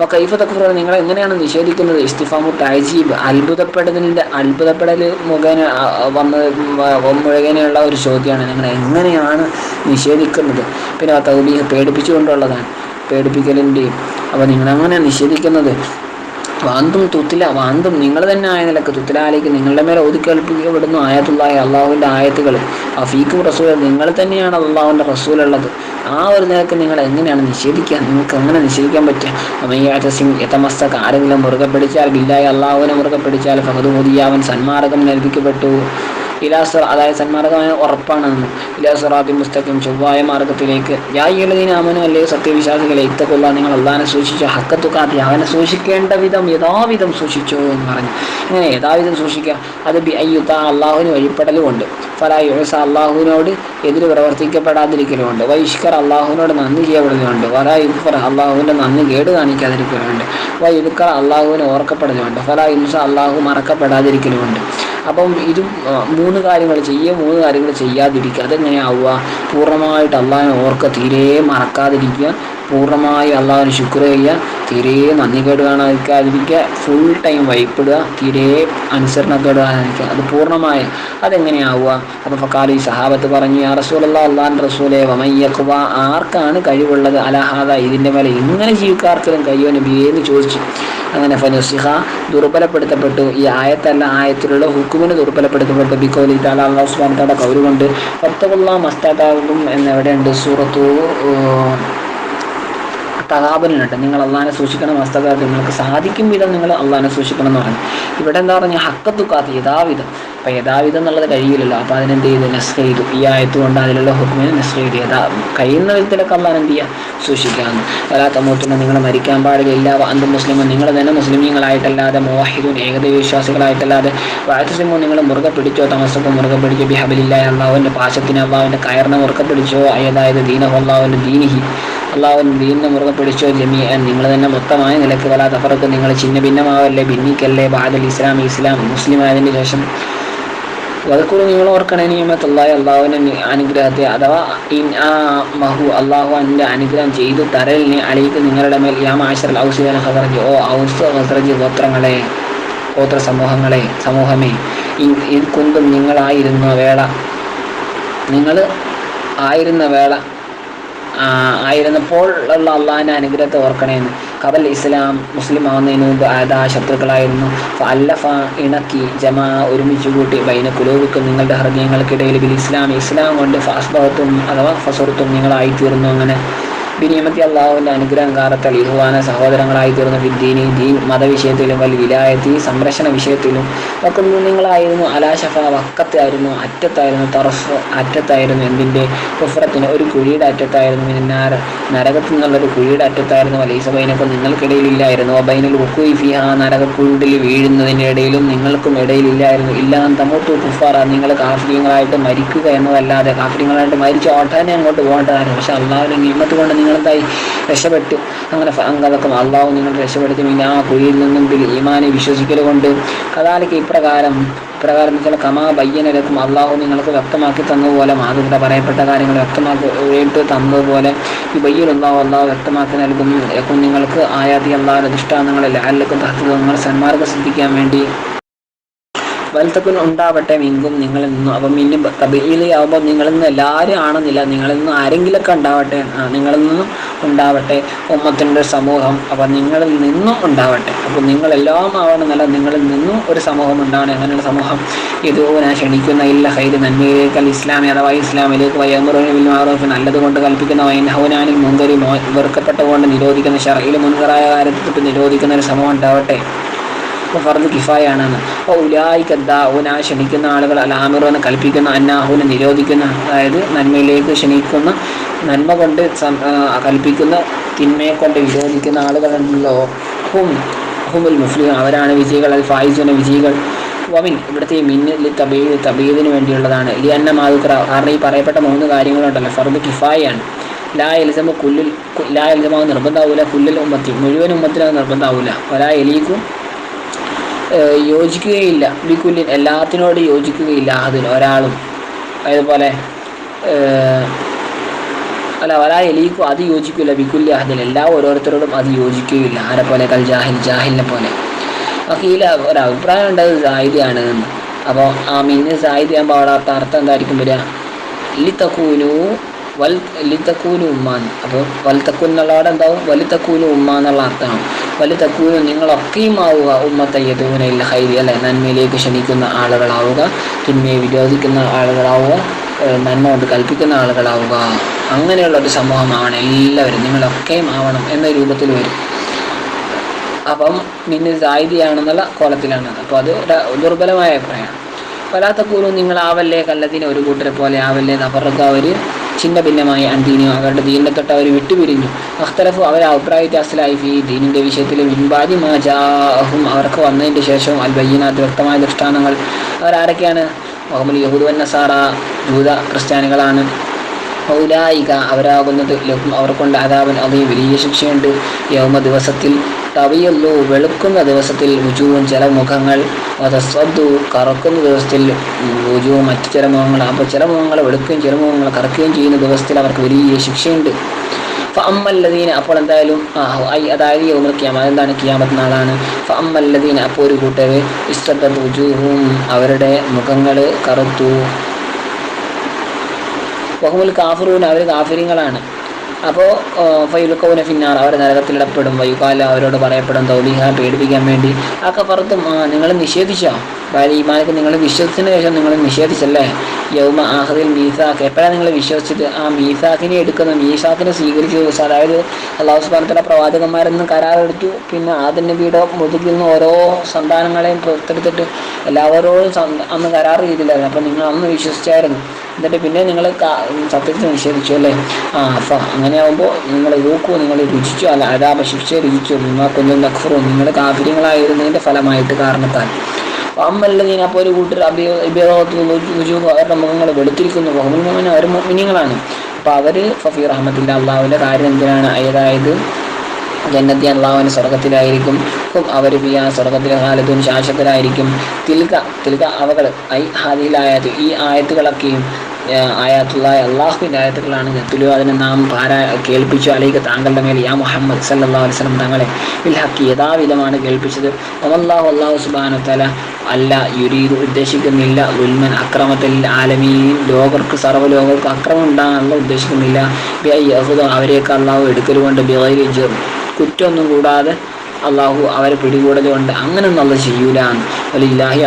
അപ്പോൾ നിങ്ങൾ എങ്ങനെയാണ് നിഷേധിക്കുന്നത്? ഇസ്തിഫാമു തഹജീബ് അത്ഭുതപ്പെടുന്നതിന്റെ അത്ഭുതപ്പെടൽ മുഖേന വന്ന് വ- ഒരു ചോദ്യമാണ് നിങ്ങൾ എങ്ങനെയാണ് നിഷേധിക്കുന്നത്? പിന്നെ ആ തൗബീഹ് പേടിപ്പിച്ചുകൊണ്ടുള്ളതാണ്. പേടിപ്പിക്കലിന്റെയും അപ്പോൾ നിങ്ങളെങ്ങനെ നിഷേധിക്കുന്നത്? വാന്തും തുത്തില വാന്തും നിങ്ങൾ തന്നെ ആയ നിലയ്ക്ക് തുത്തിലാലേക്ക് നിങ്ങളുടെ മേലെ ഒതുക്കേൽപ്പിക്കപ്പെടുന്നു ആയത്തുള്ളായ അള്ളാഹുവിന്റെ ആയത്തുകൾ ആ ഫീക്കും റസൂൽ നിങ്ങൾ തന്നെയാണ് അള്ളാഹുവിന്റെ റസൂലുള്ളത്. ആ ഒരു നിലയ്ക്ക് നിങ്ങൾ എങ്ങനെയാണ് നിഷേധിക്കുക നിങ്ങൾക്ക് എങ്ങനെ നിഷേധിക്കാൻ പറ്റുക? അമയ്യാറ്റസിംഗ് യഥമസ്തക്ക് ആരെങ്കിലും മുറുകെ പിടിച്ചാൽ ബില്ലായി അള്ളാഹുവിനെ മുറുകെ പിടിച്ചാൽ ഫഹദ് മുതിയാവൻ സന്മാർഗം നൽകിക്കപ്പെട്ടു. ഇലാസുർ അതായത് സന്മാർഗമായ ഉറപ്പാണെന്ന് ഇലാസുറാത്തി മുസ്തഖിം ചൊവ്വായ മാർഗത്തിലേക്ക്. യായിലദീന അമനു അല്ലേ സത്യവിശ്വാസികളെ ഇത്തക്കൊള്ള നിങ്ങൾ അള്ളാഹിനെ സൂക്ഷിച്ചു? ഹക്കത്തു കാത്തി അവനെ സൂക്ഷിക്കേണ്ട വിധം യഥാവിധം സൂക്ഷിച്ചു എന്ന് പറഞ്ഞു. ഇങ്ങനെ യഥാവിധം സൂക്ഷിക്കുക. അത് ബി അയ്യുത്ത അള്ളാഹുവിന് വഴിപ്പെടലുമുണ്ട്. ഫലാ യുഹസ അള്ളാഹുവിനോട് എതിര് പ്രവർത്തിക്കപ്പെടാതിരിക്കലുമുണ്ട്. വൈഷ്കർ അള്ളാഹുവിനോട് നന്ദി ചെയ്യപ്പെടുന്നുണ്ട് വലാ യുഫർ അള്ളാഹുവിന്റെ നന്ദി കേട് കാണിക്കാതിരിക്കലുമുണ്ട്. വൈ യുക്കർ അള്ളാഹുവിനെ ഓർക്കപ്പെടുന്നുണ്ട് ഫലാ യുൻസ അള്ളാഹു മറക്കപ്പെടാതിരിക്കലുമുണ്ട്. അപ്പം ഇത് മൂന്ന് കാര്യങ്ങൾ ചെയ്യുക മൂന്ന് കാര്യങ്ങൾ ചെയ്യാതിരിക്കുക. അതെങ്ങനെയാവുക പൂർണമായിട്ട് അള്ളാഹിനെ ഓർക്കുക തീരെ മറക്കാതിരിക്കുക. പൂർണമായി അള്ളാഹിന് ശുക്ർ ചെയ്യുക തീരെ നന്ദി കേട് കാണാതിരിക്കാതിരിക്കുക ഫുൾ ടൈം വൈപ്പിടുക തീരെ അനുസരണക്കേട് കാണാതിരിക്കുക അത് പൂർണമായ അതെങ്ങനെയാവുക അപ്പോൾ ഫക്കാലി സഹാബത്ത് പറഞ്ഞു യാ റസൂലുള്ള അള്ളാൻ റസൂലെ വമയ്യക്കുവ ആർക്കാണ് കഴിവുള്ളത്? അലഹാദ ഇതിന്റെ മേലെ ഇങ്ങനെ ജീവിക്കാർക്കെങ്കിലും കഴിയോ ബിയെന്ന് ചോദിച്ചു. അങ്ങനെ ഫനുസിഹ ദുർബലപ്പെടുത്തപ്പെട്ടു. ഈ ആയത്തല്ല ആയത്തിലുള്ള ഹുക്കുമിന് ദുർബലപ്പെടുത്തപ്പെട്ടു. ബിക്കോലി താല അള്ളാഹു സുബാൻ കൗര് കൗരുകൊണ്ട് ഫത്തവുള്ള മസ്താതാകും എന്നെവിടെയുണ്ട്? സൂറത്തു തകാബലിനുണ്ട് നിങ്ങൾ അള്ളഹാനെ സൂക്ഷിക്കണം മസ്തക നിങ്ങൾക്ക് സാധിക്കും വിധം നിങ്ങൾ അള്ളഹാനെ സൂക്ഷിക്കണം എന്ന് പറഞ്ഞു. ഇവിടെ എന്താ പറഞ്ഞാൽ ഹക്കത്തുക്കാത്ത് യഥാവിധം. അപ്പം യഥാവിധം എന്നുള്ളത് കഴിയില്ലല്ലോ. അപ്പോൾ അതിനെന്ത് ചെയ്തു? നെസ് ചെയ്തു ഈ ആയത്ത് കൊണ്ട് അതിലുള്ള ഹുക്കുമിനെ നെസ് ചെയ്തു യഥാ കഴിയുന്ന വിധത്തിലൊക്കെ അള്ളാൻ എന്ത് ചെയ്യുക സൂക്ഷിക്കാമെന്ന് വലാത്ത മൂത്തുന്ന നിങ്ങൾ മരിക്കാൻ പാടില്ല. അന്ത് മുസ്ലിം നിങ്ങൾ തന്നെ മുസ്ലിമീങ്ങളായിട്ടല്ലാതെ മോഹിദുൻ ഏകദൈവ വിശ്വാസികളായിട്ടല്ലാതെ വാഴ്ത്തസിമോ നിങ്ങൾ മുറുകെ പിടിച്ചോ തമസക്കോ മുറുകെ പിടിച്ചോ ബിഹബിലില്ല അള്ളാഹുവിന്റെ പാശത്തിന് അള്ളാഹുവിന്റെ കയറിനെ മുറുകെ പിടിച്ചോ അതായത് ദീനഹു അള്ളാഹുവിന്റെ ദീനിഹി. അള്ളാഹുവിൻ ദീനിനെ മുറുകെ പിടിച്ചോ ജമീ നിങ്ങൾ തന്നെ മൊത്തമായ നിലയ്ക്ക് വലാ തഫറക്ക് നിങ്ങൾ ചിന്ന ഭിന്നമാവല്ലേ ഭിന്നിക്കല്ലേ ബാദൽ ഇസ്ലാം ഇസ്ലാം മുസ്ലിം ആയതിനു ശേഷം. വതക്കുറു നിങ്ങൾ ഓർക്കണേ നിയമത്തുള്ളായ അള്ളാഹുവിന്റെ അനുഗ്രഹത്തെ അഥവാ ഇൻ ആ മഹു അള്ളാഹു അതിന്റെ അനുഗ്രഹം ചെയ്തു തരലിനെ അളിയിക്ക് നിങ്ങളുടെ മേൽ യാ മാഷർ ഔസുദന ഹസറജ് ഓ ഔസ് ഹസറജ് ഗോത്രങ്ങളെ ഗോത്ര സമൂഹങ്ങളെ സമൂഹമേ ഇത് കുന്തും നിങ്ങളായിരുന്ന വേള നിങ്ങൾ ആയിരുന്ന വേള ആയിരുന്നപ്പോൾ ഉള്ള അള്ളാഹിന്റെ അനുഗ്രഹത്തെ ഓർക്കണേന്ന്. കബൽ ഇസ്ലാം മുസ്ലിം ആവുന്നതിന് മുമ്പ് അതാ ശത്രുക്കളായിരുന്നു. അല്ലഫ ഇണക്കി ജമാ ഒരുമിച്ച് കൂട്ടി ബൈന കുലോവിക്കും നിങ്ങളുടെ ഹൃദയങ്ങൾക്കിടയിൽ ബിൽ ഇസ്ലാം ഇസ്ലാം കൊണ്ട് ഫാസ്ബത്തും അഥവാ ഫസുറത്തും നിങ്ങളായിത്തീർന്നു അങ്ങനെ. ബിനിയമത്തി അള്ളാഹുവിന്റെ അനുഗ്രഹം കാലത്താൽ ഇഹുവാന സഹോദരങ്ങളായി തീർന്ന വിദ്യീനി ദീൻ മതവിഷയത്തിലും വൽ വിലായത്തി സംരക്ഷണ വിഷയത്തിലും ഒക്കെ നിങ്ങളായിരുന്നു അലാശഫ വക്കത്തായിരുന്നു അറ്റത്തായിരുന്നു തറഫ് അറ്റത്തായിരുന്നു എന്തിന്റെ കുഫറത്തിന് ഒരു കുഴിയുടെ അറ്റത്തായിരുന്നു മിന്നാർ നരകത്തിൽ നിന്നുള്ളൊരു കുഴിയുടെ അറ്റത്തായിരുന്നു അലൈസബൈനൊക്കെ നിങ്ങൾക്കിടയിലില്ലായിരുന്നു. ബൈനൽ ഉക്കുയി ഫിഹ നരകക്കുണ്ടിൽ വീഴുന്നതിന്റെ ഇടയിലും നിങ്ങൾക്കും ഇടയിലില്ലായിരുന്നു. ഇല്ലാൻ തമൂത്തു കുഫാറ നിങ്ങൾ കാഫര്യങ്ങളായിട്ട് മരിക്കുക എന്നതല്ലാതെ കാഫര്യങ്ങളായിട്ട് മരിച്ച് ഓട്ടാനെ അങ്ങോട്ട് പോകേണ്ടതായിരുന്നു. പക്ഷെ അള്ളാഹുവിന്റെ നിയമത്ത് കൊണ്ട് നിങ്ങളെന്തായി? രക്ഷപ്പെട്ടു. അങ്ങനെ അതൊക്കെ അള്ളാഹു നിങ്ങൾ രക്ഷപ്പെടുത്തി. പിന്നെ ആ കുഴിയിൽ നിന്നും ഈമാനെ വിശ്വസിക്കൽ കൊണ്ട് കഥാലിക്ക് ഇപ്രകാരം ഇപ്രകാരം വെച്ചാൽ കമാ ബയ്യനലക്കും അള്ളാഹു നിങ്ങൾക്ക് വ്യക്തമാക്കി തന്നതുപോലെ മാതൃക പറയപ്പെട്ട കാര്യങ്ങൾ വ്യക്തമാക്കി എഴുത്ത് തന്നതുപോലെ ഈ ബയ്യൽ അള്ളാഹു അള്ളാഹു വ്യക്തമാക്കി നൽകും നിങ്ങൾക്ക് ആയാതി അള്ളാഹു അധിഷ്ഠാനങ്ങളിൽ അല്ലക്കും തഹത്ത് നിങ്ങൾ സന്മാർഗം ശ്രദ്ധിക്കാൻ വേണ്ടി വലത്തക്കുൻ ഉണ്ടാവട്ടെ മിങ്കും നിങ്ങളിൽ നിന്നും. അപ്പം മിന്നും കബീലയാവുമ്പോൾ നിങ്ങളിൽ നിന്ന് എല്ലാവരും ആണെന്നില്ല. നിങ്ങളിൽ നിന്ന് ആരെങ്കിലുമൊക്കെ ഉണ്ടാവട്ടെ നിങ്ങളിൽ നിന്നും ഉണ്ടാവട്ടെ ഉമ്മത്തിന്റെ സമൂഹം. അപ്പം നിങ്ങളിൽ നിന്നും ഉണ്ടാവട്ടെ. അപ്പം നിങ്ങളെല്ലാം ആവണമെന്നല്ല നിങ്ങളിൽ നിന്നും ഒരു സമൂഹം ഉണ്ടാവണം. അങ്ങനെയുള്ള സമൂഹം? ഇത് ഞാൻ ക്ഷണിക്കുന്ന ഇല്ല ഹൈര് അല്ല ഇസ്ലാമി അഥവാ ഇസ്ലാമിലേക്ക് വയ്യമുറിന് മാറൂഫ് നല്ലത് കൊണ്ട് കൽപ്പിക്കുന്ന വൈനഹൗനാനിൽ മുൻകരി വെറുക്കപ്പെട്ടുകൊണ്ട് നിരോധിക്കുന്ന ഷറയിൽ മുൻകറായ കാര്യത്തിൽ നിരോധിക്കുന്ന ഒരു സമൂഹം ഉണ്ടാവട്ടെ. അപ്പോൾ ഫർദ് കിഫായാണെന്ന്. അപ്പോൾ ഉലായിക്കദ്ദാഹുന ക്ഷണിക്കുന്ന ആളുകൾ അലാമിറോന്ന് കൽപ്പിക്കുന്ന അന്നാഹുവിനെ നിരോധിക്കുന്ന അതായത് നന്മയിലേക്ക് ക്ഷണിക്കുന്ന നന്മ കൊണ്ട് ആ, കൽപ്പിക്കുന്ന തിന്മയെ കൊണ്ട് വിരോധിക്കുന്ന ആളുകളുണ്ടല്ലോ. ഹും ഹുമുൽ മുസ്ലിം അവരാണ് വിജയികൾ അൽ ഫായിസുന വിജയികൾ. വമിൻ ഇവിടുത്തെ മിന്നിൽ തബീദ് തബീദിന് വേണ്ടിയുള്ളതാണ്. ലി അന്ന മാതുക്ര കാരണം ഈ പറയപ്പെട്ട മൂന്ന് കാര്യങ്ങളുണ്ടല്ലോ. ഫർദ് കിഫായാണ്. ലാ എലിസമ കുല്ലിൽ ലാ എലിസമാവ് നിർബന്ധമാവില്ല കുല്ലിൽ ഉമ്മത്തി മുഴുവൻ ഉമ്മത്തിനത് അത് നിർബന്ധമാവില്ല ഒരാ എലീക്കും യോജിക്കുകയില്ല. ബിക്കുല്ലിൻ എല്ലാത്തിനോട് യോജിക്കുകയില്ല. അതിൽ ഒരാളും. അതുപോലെ അല്ല വലാ എലീക്കും അത് യോജിക്കില്ല ബിക്കുല്ലി അതിൽ എല്ലാ ഓരോരുത്തരോടും അത് യോജിക്കുകയില്ല. ആരെ പോലെ? കൽ ജാഹിൽ ജാഹിലിനെ പോലെ. അഖീല ഒരഭിപ്രായം ഉണ്ടായത് സായിദിയാണ് എന്ന്. അപ്പോൾ ആ മീനിന് സായിദിയാകുമ്പോൾ അവിടെ അർത്ഥം അർത്ഥം എന്തായിരിക്കും വരിക? ലിത്തക്കൂനു വൽ ലിത്തക്കൂനു ഉമ്മാന്ന് അപ്പോൾ വലുത്തക്കൂൻ എന്നുള്ളവിടെ എന്താവും? വലിത്തക്കൂനു ഉമ്മ എന്നുള്ള അർത്ഥമാണ്. വലിത്തക്കൂനു നിങ്ങളൊക്കെയും ആവുക ഉമ്മത്തയ്യതൂനയില്ല ഹൈരി അല്ലെ? നന്മയിലേക്ക് ക്ഷണിക്കുന്ന ആളുകളാവുക തിന്മയെ വിരോധിക്കുന്ന ആളുകളാവുക നന്മ കൊണ്ട് കൽപ്പിക്കുന്ന ആളുകളാവുക. അങ്ങനെയുള്ള ഒരു സമൂഹമാണ് എല്ലാവരും. നിങ്ങളൊക്കെയും ആവണം എന്ന രൂപത്തിൽ വരും. അപ്പം നിന്നെ സായിദിയാണെന്നുള്ള കോലത്തിലാണ് അപ്പോൾ അത് ദുർബലമായ അഭിപ്രായമാണ്. നിങ്ങൾ നിങ്ങളാവല്ലേ കല്ലതിനെ ഒരു കൂട്ടരെ പോലെ ആവല്ലേ നഫറക്ക് അവർ ചിന്ന ഭിന്നമായി അന്തീനിയോ അവരുടെ ദീനിനെ തൊട്ട് അവർ വിട്ടുപിരിഞ്ഞു. അഖ്തലഫു അവർ അഭിപ്രായ വ്യത്യാസത്തിലായി. ഫി ദീനിന്റെ വിഷയത്തിൽ മിൻബാദി മാജാഹും അവർക്ക് വന്നതിന്റെ ശേഷവും അൽ ബയ്യനാത്ത് വ്യക്തമായ ദൃഷ്ടാന്തങ്ങൾ. അവരാരൊക്കെയാണ്? മുഹമ്മദ് യഹൂദ് നസാറ ജൂത ക്രിസ്ത്യാനികളാണ്. ഔലായിക അവരാകുന്നത് ലഹും. അവർക്കുണ്ട് അതാവൻ അതേ വലിയ ശിക്ഷയുണ്ട്. യൗമ ദിവസത്തിൽ തവിയല്ലു വെളുക്കുന്ന ദിവസത്തിൽ രുചുവും ചില മുഖങ്ങൾ. വധസ്വദ്ദു കറക്കുന്ന ദിവസത്തിൽ രുചുവും മറ്റു ചില മുഖങ്ങൾ. അപ്പോൾ ചില മുഖങ്ങൾ വെളുക്കുകയും ചില മുഖങ്ങൾ കറക്കുകയും ചെയ്യുന്ന ദിവസത്തിൽ അവർക്ക് വലിയ ശിക്ഷയുണ്ട്. ഫഅമ്മല്ലദീന അപ്പോൾ എന്തായാലും അതായത് യൗമൽ ഖിയാമ എന്താണ് ക്യാമത്ത് നാളാണ്? ഫഅമ്മല്ലദീന അപ്പോൾ ഒരു കൂട്ടർ ഇഷ്ടപ്പെട്ട വുജൂഹും അവരുടെ മുഖങ്ങൾ കറുത്തു. വഹുമുൽ കാഫറൂൻ അവർ കാഫിര്യങ്ങളാണ്. അപ്പോൾ ഫൈലുക്കൗന ഫിന്നാർ അവർ നരകത്തിലിടപ്പെടും. വൈകാല അവരോട് പറയപ്പെടും തൗബീഹ പേടിപ്പിക്കാൻ വേണ്ടി. ആ കഫറത്തും നിങ്ങൾ നിഷേധിച്ചോ? ഈ ഈമാനക്ക് നിങ്ങൾ വിശ്വസിച്ചതിന് ശേഷം നിങ്ങൾ നിഷേധിച്ചല്ലേ? യൗമ ആഹദിൽ മീസാഖ്. എപ്പോഴാണ് നിങ്ങൾ വിശ്വസിച്ചത്? ആ മീസാഖിനെ എടുക്കുന്ന. മീസാഖിനെ സ്വീകരിച്ച. അതായത് അള്ളാഹു സുബാനത്തിലെ പ്രവാചകന്മാരെന്ന് കരാറെടുത്തു പിന്നെ ആദ്യ നബിയുടെ മുതുകിൽ നിന്ന് ഓരോ സന്താനങ്ങളെയും പുറത്തെടുത്തിട്ട് എല്ലാവരോടും അന്ന് കരാർ ചെയ്തില്ലായിരുന്നു. അപ്പം നിങ്ങൾ അന്ന് വിശ്വസിച്ചായിരുന്നു. എന്നിട്ട് പിന്നെ നിങ്ങൾ സത്യത്തിൽ നിഷേധിച്ചു അല്ലേ? ആ അപ്പം അങ്ങനെ ആകുമ്പോൾ നിങ്ങൾ നോക്കൂ നിങ്ങൾ രുചിച്ചു അല്ല അതാപ ശിക്ഷ രുചിച്ചു നിങ്ങൾ കൊല്ലും നഖറും നിങ്ങൾ കാഫര്യങ്ങളായിരുന്നതിന്റെ ഫലമായിട്ട് കാരണത്താൽ. അമ്മല്ലതീന അപ്പോൾ ഒരു കൂട്ടർ അഭിയോഗത്തിൽ അവരുടെ മുഖങ്ങൾ വെളുത്തിരിക്കുന്നു. ബഹുമിനിമന അവർ മിനിങ്ങളാണ് അപ്പോൾ അവർ ഫഫീർ അഹമ്മദിന്റെ അള്ളാഹുവിന്റെ കാര്യം എന്തിനാണ്? അതായത് ജന്നത്തി അള്ളാഹുവിന് സ്വർഗത്തിലായിരിക്കും അവർ ബിയാ സ്വർഗത്തിലെ കാലത്തും ശാശ്വതരായിരിക്കും. തിൽക തിൽക അവകൾ ഐ ഹാദിയിലായത് ഈ ആയത്തുകളൊക്കെയും ആയാത്തുള്ളായ അള്ളാഹുവിന്റെ ആയത്തുകളാണ് നെത്തുലു അതിനെ നാം പാരാ കേൾപ്പിച്ചു. അല്ലെങ്കിൽ താങ്കളുടെ മേൽ യാ മുഹമ്മദ് സല്ലാ വസല്ലം തങ്ങളെ ഇൽഹക്ക് ഹക്കി യഥാവിധമാണ് കേൾപ്പിച്ചത്. അല്ലാഹു അള്ളാഹു സുബാനു തല അല്ല യുരീദ് ഉദ്ദേശിക്കുന്നില്ല. ഉൽമൻ അക്രമത്തിൽ ആലമീൻ ലോകർക്ക് സർവലോകർക്ക് അക്രമം ഉണ്ടാകാനുള്ള ഉദ്ദേശിക്കുന്നില്ല. അവരെയൊക്കെ അള്ളാഹു എടുക്കലുകൊണ്ട് ജുർ കുറ്റമൊന്നും കൂടാതെ അള്ളാഹു അവരെ പിടികൂടലുകൊണ്ട് അങ്ങനെ ഒന്നും അല്ല ചെയ്യൂല. വലില്ലാഹി